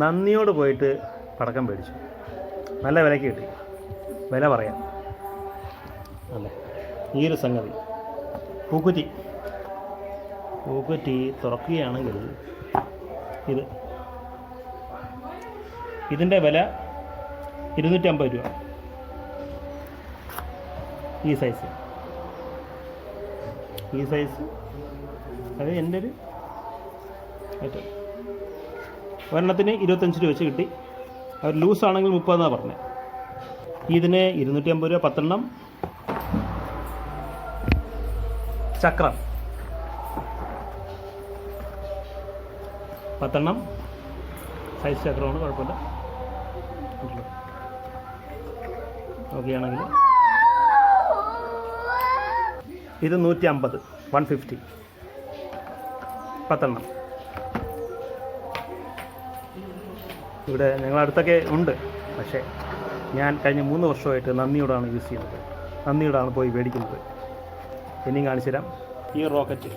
നന്ദിയോട് പോയിട്ട് പടക്കം മേടിച്ചു നല്ല വിലയ്ക്ക് കിട്ടി. വില പറയാം. അല്ലേ? ഈ ഒരു സംഗതി. പൂക്കുറ്റി. പൂക്കുറ്റി തുറക്കുകയാണെങ്കിൽ ഇത് ഇതിന്റെ വില ഇരുന്നൂറ്റമ്പത് രൂപ. ഈ സൈസ് ഈ സൈസ് അത് എന്റെ ഒരു ഐറ്റം ഒരെണ്ണത്തിന് ഇരുപത്തഞ്ച് രൂപ വെച്ച് കിട്ടി. അവർ ലൂസാണെങ്കിൽ മുപ്പതെന്നാണ് പറഞ്ഞത് ഇതിന് ഇരുന്നൂറ്റി അമ്പത് രൂപ പത്തെണ്ണം. ചക്രം. പത്തെണ്ണം. സൈസ് ചക്രമാണ് കുഴപ്പമില്ല. ആണെങ്കിൽ. ഇത് നൂറ്റി അമ്പത് വൺ ഫിഫ്റ്റി പത്തെണ്ണം. ഇവിടെ ഞങ്ങളടുത്തൊക്കെ ഉണ്ട്. പക്ഷേ ഞാൻ കഴിഞ്ഞ മൂന്ന് വർഷമായിട്ട് നന്ദിയോടാണ് യൂസ് ചെയ്യുന്നത്. നന്ദിയോടാണ് പോയി മേടിക്കുന്നത്. ഇനിയും കാണിച്ചു തരാം. ഈ റോക്കറ്റ്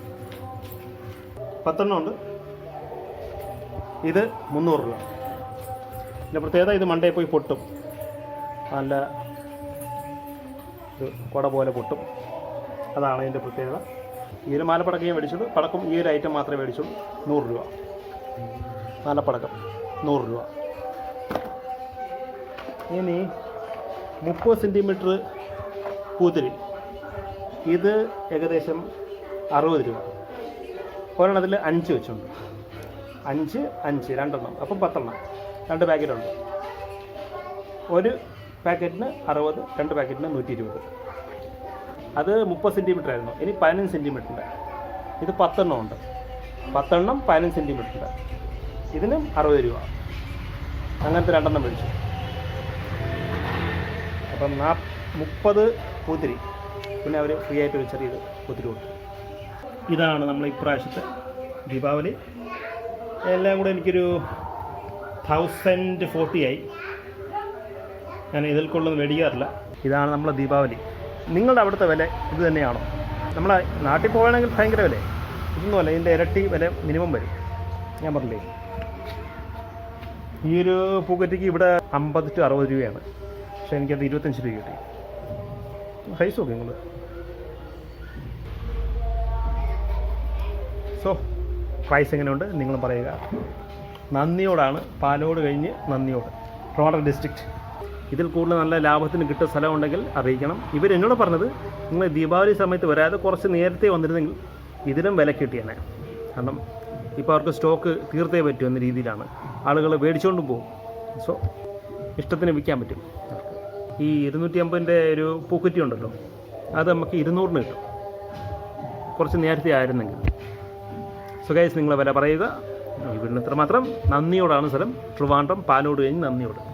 പത്തെണ്ണം ഉണ്ട്. ഇത് മുന്നൂറ് രൂപ ഇതിന്റെ പ്രത്യേകത ഇത് മണ്ടേ പോയി പൊട്ടും. നല്ല ഇത് കുട പോലെ പൊട്ടും. അതാണ് ഇതിന്റെ പ്രത്യേകത. ഈ ഒരു മാലപ്പടക്കം മേടിച്ചത്. പടക്കം ഈ ഒരു ഐറ്റം മാത്രമേ മേടിച്ചുള്ളൂ. നൂറ് രൂപ. മാലപ്പടക്കം നൂറ് രൂപ. ഇനി മുപ്പത് സെന്റിമീറ്റർ പൂത്തിരി. ഇത് ഏകദേശം അറുപത് രൂപ. ഒരെണ്ണത്തിൽ അഞ്ച് വെച്ചുണ്ട്. അഞ്ച് അഞ്ച് രണ്ടെണ്ണം. അപ്പം പത്തെണ്ണം. രണ്ട് പാക്കറ്റുണ്ട്. ഒരു പാക്കറ്റിന് അറുപത് രണ്ട് പാക്കറ്റിന് നൂറ്റി ഇരുപത് അത് മുപ്പത് സെന്റിമീറ്റർ ആയിരുന്നു. ഇനി പതിനഞ്ച് സെന്റിമീറ്ററിന്റെ ഇത് പത്തെണ്ണം ഉണ്ട്. പത്തെണ്ണം പതിനഞ്ച് സെന്റിമീറ്ററിന്റെ ഇതിനും അറുപത് രൂപ. അങ്ങനത്തെ രണ്ടെണ്ണം മേടിച്ചു. അപ്പം നാ മുപ്പത് കുതിരി. പിന്നെ അവർ ഫ്രീ ആയിട്ട് ഒരു ചെറിയത് പൂത്തിരി കൊടുത്തു. ഇതാണ് നമ്മൾ ഇപ്രാവശ്യത്തെ ദീപാവലി. എല്ലാം കൂടെ എനിക്കൊരു തൗസൻഡ് ഫോർട്ടി ആയി. ഞാൻ ഇതിൽ കൊള്ളൊന്നും മേടിക്കാറില്ല. ഇതാണ് നമ്മളെ ദീപാവലി. നിങ്ങളുടെ അവിടുത്തെ വില ഇത് തന്നെയാണോ? നമ്മളെ നാട്ടിൽ പോകണമെങ്കിൽ ഭയങ്കര വില ഇതൊന്നുമല്ല ഇതിന്റെ ഇരട്ടി വില മിനിമം വരും. ഞാൻ പറഞ്ഞില്ലേ? ഈ ഒരു പൂക്കറ്റിക്ക് ഇവിടെ അമ്പത് ടു അറുപത് രൂപയാണ്. പക്ഷേ എനിക്കത് ഇരുപത്തഞ്ച് രൂപ കിട്ടി. ഹൈസ് നോക്കി നിങ്ങൾ സോ പ്രൈസ് എങ്ങനെയുണ്ട്? നിങ്ങൾ പറയുക. നന്ദിയോടാണ്. പാലോട് കഴിഞ്ഞ് നന്ദിയോട്. റോഡർ ഡിസ്ട്രിക്റ്റ് ഇതിൽ കൂടുതൽ നല്ല ലാഭത്തിന് കിട്ടുന്ന സ്ഥലമുണ്ടെങ്കിൽ അറിയിക്കണം. ഇവർ എന്നോട് പറഞ്ഞത് നിങ്ങൾ ദീപാവലി സമയത്ത് വരാതെ കുറച്ച് നേരത്തെ വന്നിരുന്നെങ്കിൽ ഇതിലും വില കിട്ടിയേനെ. കാരണം ഇപ്പോൾ അവർക്ക് സ്റ്റോക്ക് തീർത്തേ പറ്റും എന്ന രീതിയിലാണ്. ആളുകൾ മേടിച്ചുകൊണ്ട് പോകും. സോ ഇഷ്ടത്തിന് വിൽക്കാൻ പറ്റും. ഈ ഇരുന്നൂറ്റി അമ്പതിന്റെ ഒരു പൂക്കുറ്റി ഉണ്ടല്ലോ അത് നമുക്ക് ഇരുന്നൂറിന് കിട്ടും. കുറച്ച് നേരത്തെ ആയിരുന്നെങ്കിൽ. സോ ഗൈസ് നിങ്ങൾ വില പറയുക. ഇവിടുന്ന് ഇത്രമാത്രം നന്ദിയോടാണ് സ്ഥലം. ട്രിവാൻഡ്രം പാലോട് കഴിഞ്ഞ് നന്ദിയോട്.